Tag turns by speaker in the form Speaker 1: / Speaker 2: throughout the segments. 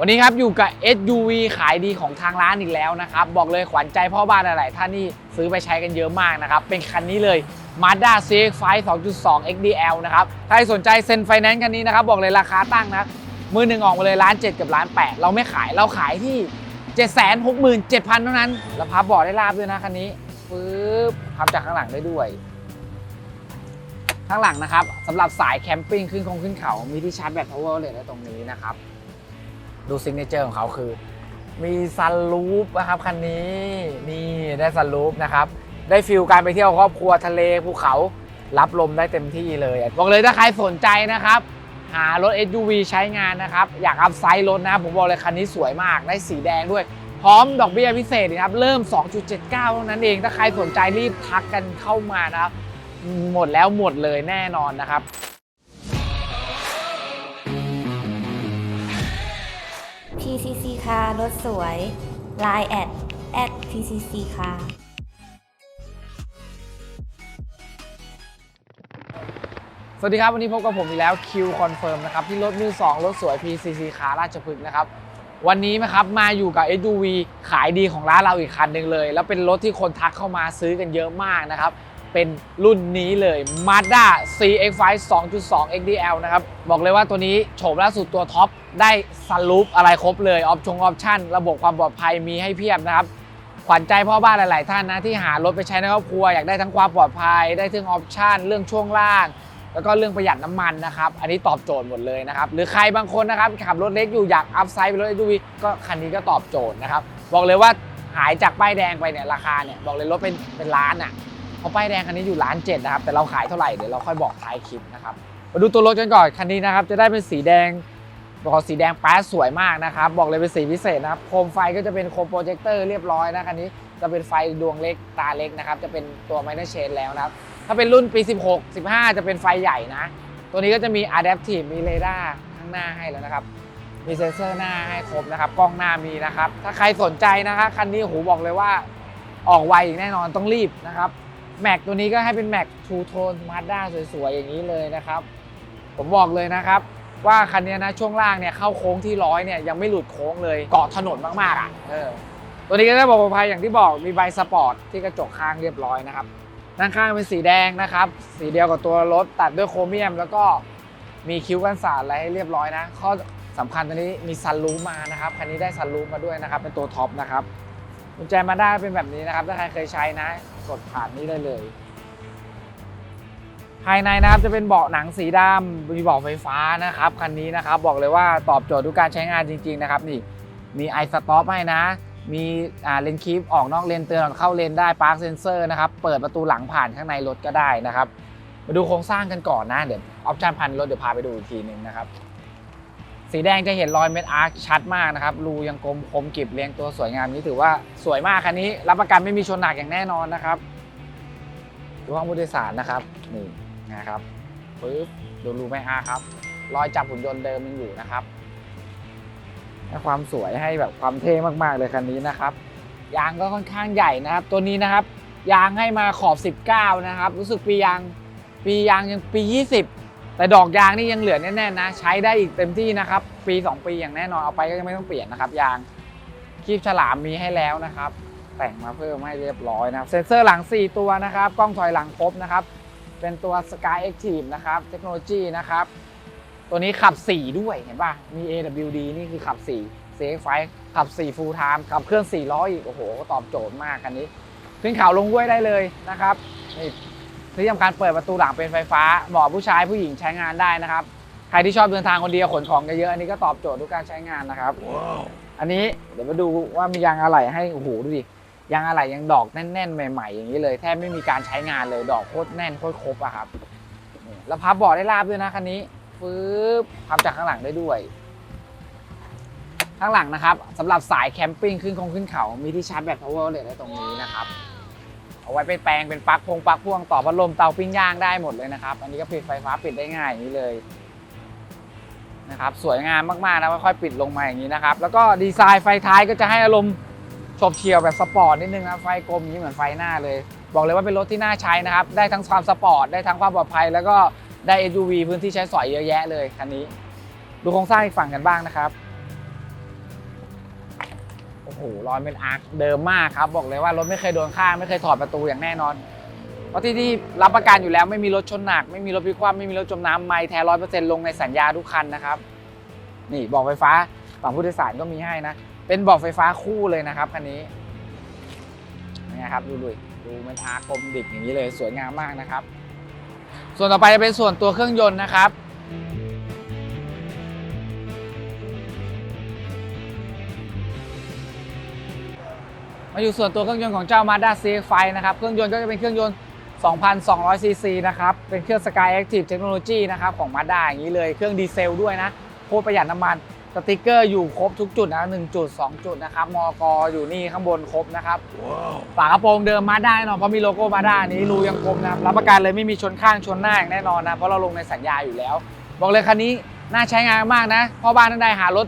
Speaker 1: วันนี้ครับอยู่กับ SUV ขายดีของทางร้านอีกแล้วนะครับ บอกเลยขวัญใจพ่อบ้านหลายๆท่านนี่ซื้อไปใช้กันเยอะมากนะครับ เป็นคันนี้เลย Mazda CX-5 2.2 XDL นะครับ ใครสนใจเซ็นไฟแนนซ์คันนี้นะครับ บอกเลยราคาตั้งนะ มือหนึ่งออกมาเลยล้านเจ็ดกับล้านแปดเราไม่ขายเราขายที่ 767,000 เท่านั้น แล้วพับเบาะได้ราบด้วยนะคันนี้ปึ๊บพับจากข้างหลังได้ด้วย ข้างหลังนะครับสำหรับสายแคมปิ้งขึ้นคงขึ้นเขา มีที่ชาร์จแบต power เลยนะตรงนี้นะครับ ดูซิงเกิลเจอร์ของเขาคือ มีซันรูปนะครับคันนี้นี่ได้ซันรูปนะครับได้ฟิลการไปเที่ยวครอบครัวทะเลภูเขารับลมได้เต็มที่เลยบอกเลยถ้าใครสนใจนะครับ หารถ SUV ใช้งานนะครับ อยากอัพไซด์รถนะผมบอกเลยคันนี้สวยมากได้สีแดงด้วย พร้อมดอกเบี้ยพิเศษนะครับ เริ่ม 2.79เท่านั้นเอง ถ้าใครสนใจรีบทักกันเข้ามานะครับ หมดแล้วหมดเลยแน่นอนนะครับ
Speaker 2: PCC คารถสวย Line แอดแอด PCC คา
Speaker 1: สวัสดีครับ วันนี้พบกับผมอีกแล้ว Q Confirm นะครับ ที่รถมือ2รถสวย PCC คาราชพฤกษ์นะครับ วันนี้นะครับมาอยู่กับ SUV ขายดีของร้านเราอีกคันหนึ่งเลย แล้วเป็นรถที่คนทักเข้ามาซื้อกันเยอะมากนะครับ เป็นรุ่นนี้เลย Mazda CX-5 2.2 XDL นะครับ บอกเลยว่าตัวนี้โฉมล่าสุดตัวท็อป ได้ซันรูปอะไรครบเลย ออปชงออปชั่น ระบบความปลอดภัยมีให้เพียบนะครับ ขวัญใจพ่อบ้านหลาย ๆ ท่านนะ ที่หารถไปใช้ในครอบครัว อยากได้ทั้งความปลอดภัย ได้ทั้งออปชั่น เรื่องช่วงล่าง แล้วก็เรื่องประหยัดน้ำมันนะครับ อันนี้ตอบโจทย์หมดเลยนะครับ หรือใครบางคนนะครับขับรถเล็กอยู่อยากอัพไซด์เป็นรถ SUV ก็คันนี้ก็ตอบโจทย์นะครับ บอกเลยว่าหายจากป้ายแดงไปเนี่ยราคาเนี่ยบอกเลยรถเป็นเป็นล้านอะ พราป้ายแดงคันนี้อยู่ล้านเจ็ดนะครับ แต่เราขายเท่าไหร่เดี๋ยวเราค่อยบอกท้ายคลิปนะครับ มาดูตัวรถกันก่อนคันนี้นะครับ จะได้เป็นสีแดงบอกสีแดงแป๊ดสวยมากนะครับ บอกเลยเป็นสีพิเศษนะครับ โคมไฟก็จะเป็นโคมโปรเจคเตอร์เรียบร้อยนะคันนี้จะเป็นไฟดวงเล็กตาเล็กนะครับ จะเป็นตัวไมเนอร์เชนแล้วนะครับ ถ้าเป็นรุ่นปี 16 15 จะเป็นไฟใหญ่นะ ตัวนี้ก็จะมี Adaptive มีเรดาร์ข้างหน้าให้แล้วนะครับ มีเซ็นเซอร์หน้าให้ครบนะครับ กล้องหน้ามีนะครับ ถ้าใครสนใจนะครับคันนี้โหบอกเลยว่าออกไวอีกแน่นอนต้องรีบนะครับ แม็กตัวนี้ก็ให้เป็นแม็กทูโทนมาด้าสวยๆ อย่างนี้เลยนะครับ ผมบอกเลยนะครับ ว่าคันนี้นะช่วงล่างเนี่ยเข้าโค้งที่ร้อยเนี่ยยังไม่หลุดโค้งเลยเกาะถนนมากๆอะเออตัวนี้ก็ได้บอกปลอดภัยอย่างที่บอกมีใบสปอร์ตที่กระจกข้างเรียบร้อยนะครับด้านข้างเป็นสีแดงนะครับ สีเดียวกับตัวรถตัดด้วยโครเมียม แล้วก็มีคิ้วกันสาดอะไรให้เรียบร้อยนะ ข้อสำคัญตัวนี้มีซันรูมานะครับคันนี้ได้ซันรูมาด้วยนะครับเป็นตัวท็อปนะครับกุญแจมาได้เป็นแบบนี้นะครับถ้าใครเคยใช้นะ กดผ่านนี้ได้เลย ภายในนะครับจะเป็นเบาะหนังสีดำมีเบาะไฟฟ้านะครับคันนี้นะครับบอกเลยว่าตอบโจทย์ทุกการใช้งานจริง ๆ นะครับ นี่มีไอสต็อปให้นะ มีเลนคีปออกนอกเลนเตือนเข้าเลนได้ปาร์คเซนเซอร์นะครับเปิดประตูหลังผ่านข้างในรถก็ได้นะครับ มาดูโครงสร้างกันก่อนนะเดี๋ยวออปชั่นพันรถเดี๋ยวพาไปดูอีกทีหนึ่งนะครับ สีแดงจะเห็นรอยเม็ดอาร์คชัดมากนะครับ รูยังกลมคมกริบเรียงตัวสวยงามนี้ถือว่าสวยมากคันนี้ รับประกันไม่มีชนหนักอย่างแน่นอนนะครับดูห้องผู้โดยสารนะครับนี่นะครับปึ๊บดูรูไม่อาร์ครับ รอยจับหุ่นยนต์เดิมยังอยู่นะครับให้ความสวยให้แบบความเท่มากๆเลยคันนี้นะครับ ยางก็ค่อนข้างใหญ่นะครับ ตัวนี้นะครับ ยางให้มาขอบ 19 นะครับ รู้สึกปียางปียางยังปี 20 แต่ดอกยางนี่ยังเหลือแน่ๆนะ ใช้ได้อีกเต็มที่นะครับ ปี 2 ปีอย่างแน่นอนเอาไปก็ยังไม่ต้องเปลี่ยนนะครับ ยางคีบฉลามมีให้แล้วนะครับ แต่งมาเพิ่มให้เรียบร้อยนะครับ เซ็นเซอร์หลัง 4 ตัวนะครับ กล้องถอยหลังครบนะครับ เป็นตัว Sky Active นะครับ เทคโนโลยีนะครับ ตัวนี้ขับ 4 ด้วยเห็นป่ะ มี AWD นี่คือขับ 4 CX5 ขับ 4 Full Time ขับเครื่อง400อีก โอ้โหก็ตอบโจทย์มากคันนี้ ขึ้นเขาลงห้วยได้เลยนะครับนี่ ที่สำคัญเปิดประตูหลังเป็นไฟฟ้าเหมาะผู้ชายผู้หญิงใช้งานได้นะครับ ใครที่ชอบเดินทางคนเดียวขนของเยอะๆอันนี้ก็ตอบโจทย์ทุกการใช้งานนะครับ อันนี้เดี๋ยวมาดูว่ามียางอะไหล่ให้โอ้โหดูดิยางอะไหล่ยังดอกแน่นๆ ใหม่ ๆ อย่างนี้เลยแทบไม่มีการใช้งานเลยดอกโคตรแน่นโคตรครบอะครับนี่แล้วพับเบาะได้ราบด้วยนะคันนี้ฟื้บพับจากข้างหลังได้ด้วย ข้างหลังนะครับสำหรับสายแคมปิ้งขึ้นคงขึ้นเขา มีที่ชาร์จแบต power เลยได้ตรงนี้นะครับ เอาไว้ไปแปลงเป็นปลั๊กพงปลั๊กพ่วงต่อพัดลมเตาปิ้งย่างได้หมดเลยนะครับ อันนี้ก็ปิดไฟฟ้าปิดได้ง่ายอย่างนี้เลยนะครับสวยงามมากๆนะค่อยๆปิดลงมาอย่างนี้นะครับ แล้วก็ดีไซน์ไฟท้ายก็จะให้อารมณ์ฉบเฉี่ยวแบบสปอร์ตนิดนึงนะไฟกลมอย่างนี้เหมือนไฟหน้าเลย บอกเลยว่าเป็นรถที่น่าใช้นะครับ ได้ทั้งความสปอร์ตได้ทั้งความปลอดภัย แล้วก็ได้ SUV พื้นที่ใช้สอยเยอะแยะเลยคันนี้ ดูโครงสร้างอีกฝั่งกันบ้างนะครับ หรอยเป็นอาร์คเดิมมากครับ บอกเลยว่ารถไม่เคยโดนข้างไม่เคยถอดประตูอย่างแน่นอน เพราะที่นี่รับประกันอยู่แล้วไม่มีรถชนหนัก ไม่มีรถพลิกคว่ำไม่มีรถจมน้ำไม่แท้ร้อยเปอร์เซ็นต์ลงในสัญญาทุกคันนะครับ นี่บอกไฟฟ้าฝั่งผู้โดยสารก็มีให้นะ เป็นบอกไฟฟ้าคู่เลยนะครับคันนี้นี่ครับดูดูดูมันอาร์คกลมดิกอย่างนี้เลยสวยงามมากนะครับ ส่วนต่อไปจะเป็นส่วนตัวเครื่องยนต์นะครับ มาอยู่ส่วนตัวเครื่องยนต์ของเจ้า Mazda CX-5 นะครับ เครื่องยนต์ก็จะเป็นเครื่องยนต์ 2,200 ซีซีนะครับ เป็นเครื่อง Sky Active Technology นะครับของ Mazda อย่างนี้เลย เครื่องดีเซลด้วยนะ โคตรประหยัดน้ำมัน สติกเกอร์อยู่ครบทุกจุดนะ1จุด 2 จุดนะครับ มอกอยู่นี่ข้างบนครบนะครับฝากระโปรงเดิมมาได้แน่นอนเพราะมีโลโก้มาด้านี้รูยังคมนะครับ รับประกันเลยไม่มีชนข้างชนหน้าอย่างแน่นอนนะ เพราะเราลงในสัญญาอยู่แล้ว บอกเลยคันนี้น่าใช้งานมากนะ พ่อบ้านท่านใดหารถ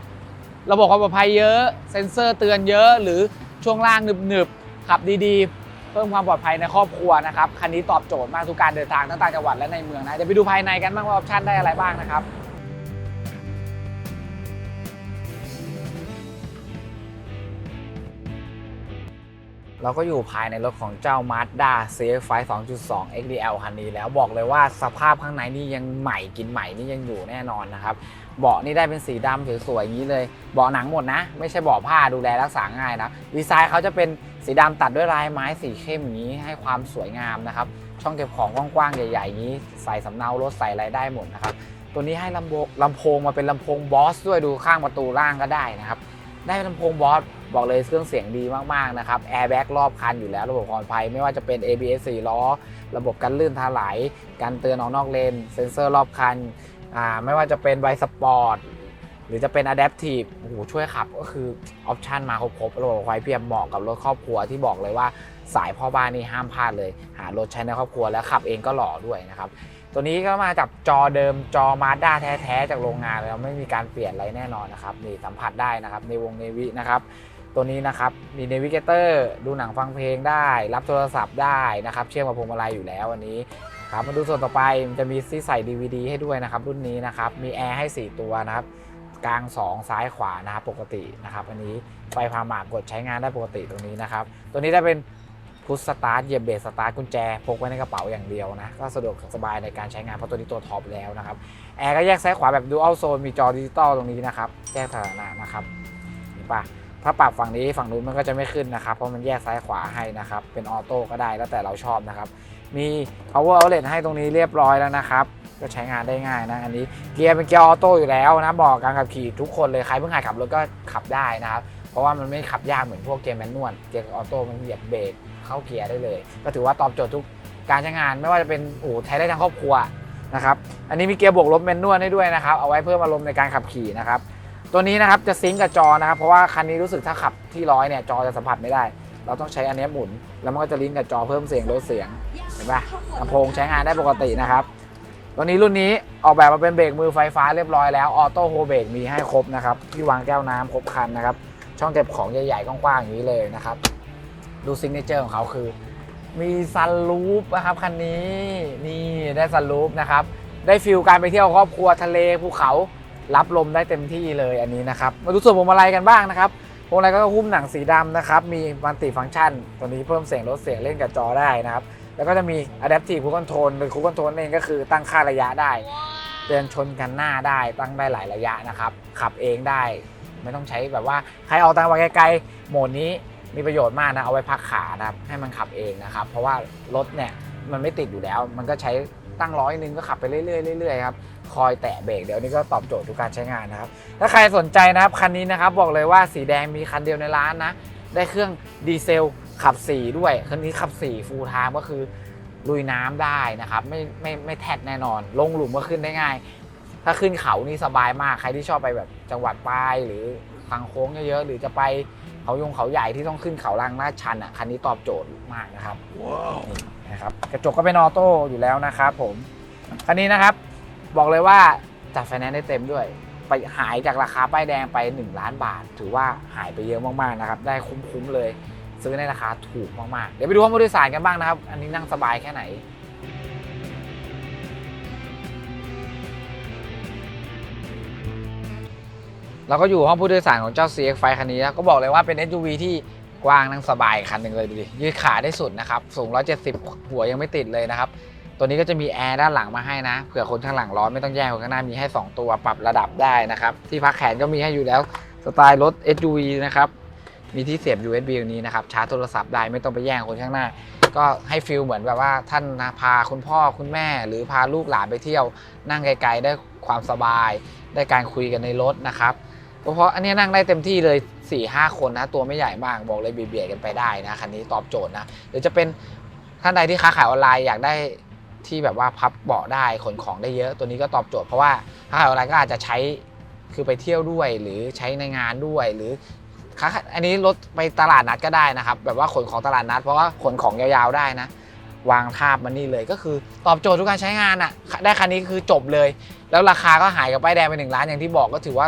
Speaker 1: ระบบความปลอดภัยเยอะ เซ็นเซอร์เตือนเยอะ หรือ ช่วงล่างหนึบๆ ขับดีๆ เพิ่มความปลอดภัยในครอบครัวนะครับ คันนี้ตอบโจทย์มากทุกการเดินทางทั้งต่างจังหวัดและในเมืองนะ เดี๋ยวไปดูภายในกันบ้างว่าออปชั่นได้อะไรบ้างนะครับ เราก็อยู่ภายในรถของเจ้า Mazda CX-5 2.2 XDL คันนี้แล้วบอกเลยว่าสภาพข้างในนี่ยังใหม่กินใหม่นี่ยังอยู่แน่นอนนะครับ เบาะนี่ได้เป็นสีดำสวยๆอย่างนี้เลย เบาะหนังหมดนะ ไม่ใช่เบาะผ้าดูแลรักษาง่ายนะ ดีไซน์เขาจะเป็นสีดำตัดด้วยลายไม้สีเข้มอย่างนี้ให้ความสวยงามนะครับ ช่องเก็บของกว้างๆใหญ่ๆอย่างนี้ ใส่สำเนารถใส่อะไรได้หมดนะครับ ตัวนี้ให้ลำโพงลำโพงมาเป็นลำโพงบอสด้วยดูข้างประตูล่างก็ได้นะครับ ได้ลำโพงบอส บอกเลยเครื่องเสียงดีมากๆนะครับแอร์แบ็กรอบคันอยู่แล้วระบบความปลอดภัยไม่ว่าจะเป็น ABS 4ล้อ ระบบกันลื่นทาไหลการเตือนออกนอกเลน เซ็นเซอร์รอบคันอ่าไม่ว่าจะเป็นไวสปอร์ตหรือจะเป็น Adaptive โอ้โหช่วยขับก็คือออปชันมาครบๆระบบความปลอดภัยเพียบเหมาะกับรถครอบครัวที่บอกเลยว่าสายพ่อบ้านนี่ห้ามพลาดเลย หารถใช้ในครอบครัวแล้วขับเองก็หล่อด้วยนะครับ ตัวนี้ก็มาจากจอเดิมจอมาด้าแท้ๆ จากโรงงานเลยไม่มีการเปลี่ยนอะไรแน่นอนนะครับ นี่สัมผัสได้นะครับในวงเนวินะครับ ตัวนี้นะครับ มีเนวิเกเตอร์ดูหนังฟังเพลงได้ รับโทรศัพท์ได้นะครับ เชื่อมกับพวงมาลัยอยู่แล้วอันนี้ครับมาดูส่วนต่อไปมันจะมีที่ใส่ DVD ให้ด้วยนะครับ รุ่นนี้นะครับ มีแอร์ให้ 4 ตัวนะครับ กลาง 2 ซ้ายขวานะครับปกตินะครับ อันนี้ไฟพาหมากกดใช้งานได้ปกติตรงนี้นะครับ ตัวนี้ได้เป็นพุชสตาร์ทเหยียบเบรกสตาร์ทกุญแจพกไว้ในกระเป๋าอย่างเดียวนะ ก็สะดวกสบายในการใช้งานเพราะตัวนี้ตัวท็อปแล้วนะครับแอร์ก็แยกซ้ายขวาแบบดูอัลโซนมีจอดิจิตอลตรงนี้นะครับแจ้งสถานะนะครับเห็นปะ ถ้าปรับฝั่งนี้ฝั่งนู้นมันก็จะไม่ขึ้นนะครับ เพราะมันแยกซ้ายขวาให้นะครับ เป็นออโต้ก็ได้แล้วแต่เราชอบนะครับ มี power outlet ให้ตรงนี้เรียบร้อยแล้วนะครับ ก็ใช้งานได้ง่ายนะอันนี้เกียร์เป็นเกียร์ออโต้อยู่แล้วนะบอกการขับขี่ทุกคนเลยใครเพิ่งหัดขับรถก็ขับได้นะครับ เพราะว่ามันไม่ขับยากเหมือนพวกเกียร์แมนนวลเกียร์ออโต้มันเหยียบเบรกเข้าเกียร์ได้เลย ก็ถือว่าตอบโจทย์ทุกการใช้งานไม่ว่าจะเป็นโอ้ใช้ได้ทั้งครอบครัวนะครับ อันนี้มีเกียร์บวกลบแมนนวลให้ด้วยนะครับ เอาไว้เพิ่มอารมณ์ในการขับขี่นะครับ ตัวนี้นะครับจะซิงกับจอนะครับ เพราะว่าคันนี้รู้สึกถ้าขับที่ร้อยเนี่ยจอจะสัมผัสไม่ได้ เราต้องใช้อันนี้หมุน แล้วมันก็จะลิงก์กับจอเพิ่มเสียงลดเสียงเห็นปะลำโพงใช้งานได้ปกตินะครับ ตัวนี้รุ่นนี้ออกแบบมาเป็นเบรกมือไฟฟ้าเรียบร้อยแล้วออโต้โฮเบรกมีให้ครบนะครับที่วางแก้วน้ำครบคันนะครับ ช่องเก็บของใหญ่ๆกว้างๆอย่างนี้เลยนะครับดูซิงเกิลเจอร์ของเขาคือ มีซันรูปนะครับคันนี้นี่ได้ซันรูปนะครับได้ฟิลการไปเที่ยวครอบครัวทะเลภูเขา รับลมได้เต็มที่เลยอันนี้นะครับ มาดูส่วนพวงมาลัยกันบ้างนะครับพวงมาลัยก็หุ้มหนังสีดำนะครับ มีมัลติฟังก์ชัน ตัวนี้เพิ่มเสียงลดเสียงเล่นกับจอได้นะครับ แล้วก็จะมี Adaptive Cruise Control หรือ Cruise Control เองก็คือตั้งค่าระยะได้เตือนชนกันหน้าได้ตั้งได้หลายระยะนะครับ ขับเองได้ ไม่ต้องใช้แบบว่าใครออกต่างจังหวัดไกลๆโหมดนี้มีประโยชน์มากนะเอาไว้พักขานะครับให้มันขับเองนะครับ เพราะว่ารถเนี่ยมันไม่ติดอยู่แล้ว มันก็ใช้ตั้งร้อยนึงก็ขับไปเรื่อยๆเรื่อยๆครับ คอยแตะเบรกเดี๋ยวนี้ก็ตอบโจทย์ทุกการใช้งานนะครับ ถ้าใครสนใจนะครับคันนี้นะครับบอกเลยว่าสีแดงมีคันเดียวในร้านนะ ได้เครื่องดีเซลขับ 4 ด้วย คันนี้ขับ 4 ฟูลไทม์ก็คือลุยน้ำได้นะครับ ไม่ไม่ไม่แทดแน่นอน ลงหลุมก็ขึ้นได้ง่าย ถ้าขึ้นเขานี่สบายมากใครที่ชอบไปแบบจังหวัดปลายหรือทางโค้งเยอะๆหรือจะไปเขายงเขาใหญ่ที่ต้องขึ้นเขาลังลาดชันอะคันนี้ตอบโจทย์มากนะครับนี่นะครับกระจกก็เป็นออโต้อยู่แล้วนะครับผมคันนี้นะครับ บอกเลยว่าจัดไฟแนนซ์ได้เต็มด้วย ไปหายจากราคาป้ายแดงไป 1 ล้านบาท ถือว่าหายไปเยอะมากๆนะครับ ได้คุ้มๆเลย ซื้อในราคาถูกมากๆ เดี๋ยวไปดูห้องผู้โดยสารกันบ้างนะครับ อันนี้นั่งสบายแค่ไหนเราก็อยู่ห้องผู้โดยสารของเจ้า CX ไฟคันนี้แล้วก็บอกเลยว่าเป็น SUV ที่กว้างนั่งสบายคันหนึ่งเลยดูดิยืดขาได้สุดนะครับ สูง 170 หัวยังไม่ติดเลยนะครับ ตัวนี้ก็จะมีแอร์ด้านหลังมาให้นะเผื่อคนข้างหลังร้อนไม่ต้องแย่งคนข้างหน้ามีให้ 2 ตัวปรับระดับได้นะครับ ที่พักแขนก็มีให้อยู่แล้วสไตล์รถ SUV นะครับมีที่เสียบ USB ตรงนี้นะครับชาร์จโทรศัพท์ได้ไม่ต้องไปแย่งคนข้างหน้า ก็ให้ฟิลเหมือนแบบว่าท่านนะพาคุณพ่อคุณแม่ หรือพาลูกหลานไปเที่ยว นั่งไกลๆได้ความสบาย ได้การคุยกันในรถนะครับเพราะอันนี้นั่งได้เต็มที่เลย 4 5 คนนะ ตัวไม่ใหญ่มากบอกเลยเบียดๆกันไปได้นะคันนี้ตอบโจทย์นะหรือจะเป็นท่านใดที่ค้าขายออนไลน์อยากได้ ที่แบบว่าพับเบาะได้ขนของได้เยอะ ตัวนี้ก็ตอบโจทย์เพราะว่าค้าออนไลน์ก็อาจจะใช้คือไปเที่ยวด้วยหรือใช้ในงานด้วย หรือค้าขายอันนี้รถไปตลาดนัดก็ได้นะครับ แบบว่าขนของตลาดนัด เพราะว่าขนของยาวๆได้นะ วางทาบมันนี่เลยก็คือตอบโจทย์ทุกการใช้งานอะ ได้คันนี้คือจบเลย แล้วราคาก็หายกับป้ายแดงไปหนึ่งล้านอย่างที่บอกก็ถือว่า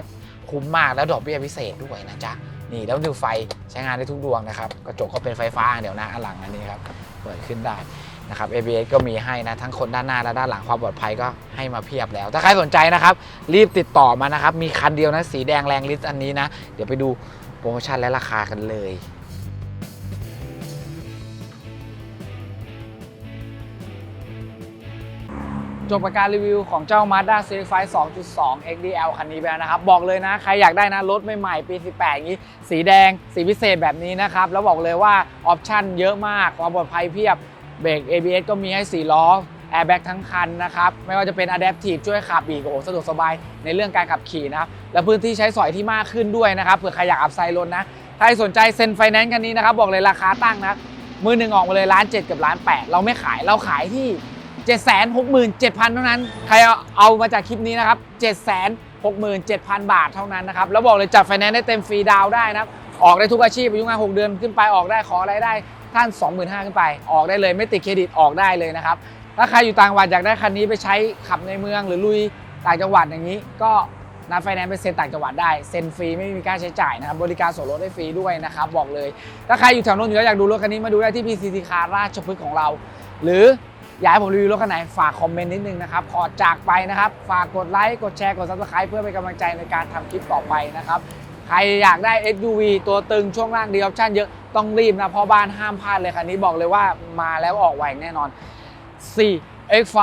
Speaker 1: คุ้มมากแล้วดอกเบี้ยพิเศษด้วยนะจ๊ะนี่แล้วดูไฟใช้งานได้ทุกดวงนะครับกระจกก็เป็นไฟฟ้าเดี๋ยวนะอันหลังอันนี้ครับเปิดขึ้นได้ นะครับ ABS ก็มีให้นะทั้งคนด้านหน้าและด้านหลังความปลอดภัยก็ให้มาเพียบแล้ว ถ้าใครสนใจนะครับ รีบติดต่อมานะครับ มีคันเดียวนะสีแดงแรงลิสต์อันนี้นะ เดี๋ยวไปดูโปรโมชั่นและราคากันเลยจบการรีวิวของเจ้า Mazda CX-5 2.2 XDL คันนี้ไปแล้วนะครับ บอกเลยนะ ใครอยากได้นะ รถใหม่ๆ ปี 18 อย่างนี้ สีแดง สีพิเศษแบบนี้นะครับ แล้วบอกเลยว่า ออปชั่นเยอะมาก ความปลอดภัยเพียบ เบรก ABS ก็มีให้ 4 ล้อแอร์แบ็กทั้งคันนะครับไม่ว่าจะเป็น Adaptive ช่วยขับอีกโอ้สะดวกสบายในเรื่องการขับขี่นะครับและพื้นที่ใช้สอยที่มากขึ้นด้วยนะครับเผื่อใครอยากอัพไซด์รถนะใครสนใจเซ็นไฟแนนซ์กันนี้นะครับบอกเลยราคาตั้งนะมือหนึ่งออกมาเลยล้านเจ็ดกับล้านแปดเราไม่ขายเราขายที่ 767,000 เท่านั้น ใครเอามาจากคลิปนี้นะครับ767,000 บาทเท่านั้นนะครับแล้วบอกเลยจัดไฟแนนซ์ได้เต็มฟรีดาวน์ได้นะครับออกได้ทุกอาชีพอายุงาน 6 เดือนขึ้นไปออกได้ขออะไรได้ ท่าน 25,000 ขึ้นไป ออกได้เลยไม่ติดเครดิตออกได้เลยนะครับ ถ้าใครอยู่ต่างจังหวัดอยากได้คันนี้ไปใช้ขับในเมืองหรือลุยต่างจังหวัดอย่างนี้ ก็นัดไฟแนนซ์ไปเซ็นต่างจังหวัดได้เซ็นฟรีไม่มีค่าใช้จ่ายนะครับบริการส่วนลดได้ฟรีด้วยนะครับบอกเลย ถ้าใครอยู่แถวโน้นอยู่แล้วอยากดูรถคันนี้มาดูได้ที่ PCC คาราชพฤกษ์ของเรา หรืออยากให้ผมรีวิวรถคันไหนฝากคอมเมนต์นิดนึงนะครับขอจากไปนะครับ ฝากกดไลค์กดแชร์กด subscribe เพื่อเป็นกำลังใจในการทำคลิปต่อไปนะครับ ใครอยากได้ SUV ตัวตึงช่วงล่างดีออปชั่นเยอะต้องรีบนะเพราะบ้านห้ามพลาดเลยคันนี้บอกเลยว่ามาแล้วออกไวแน่นอน4 X5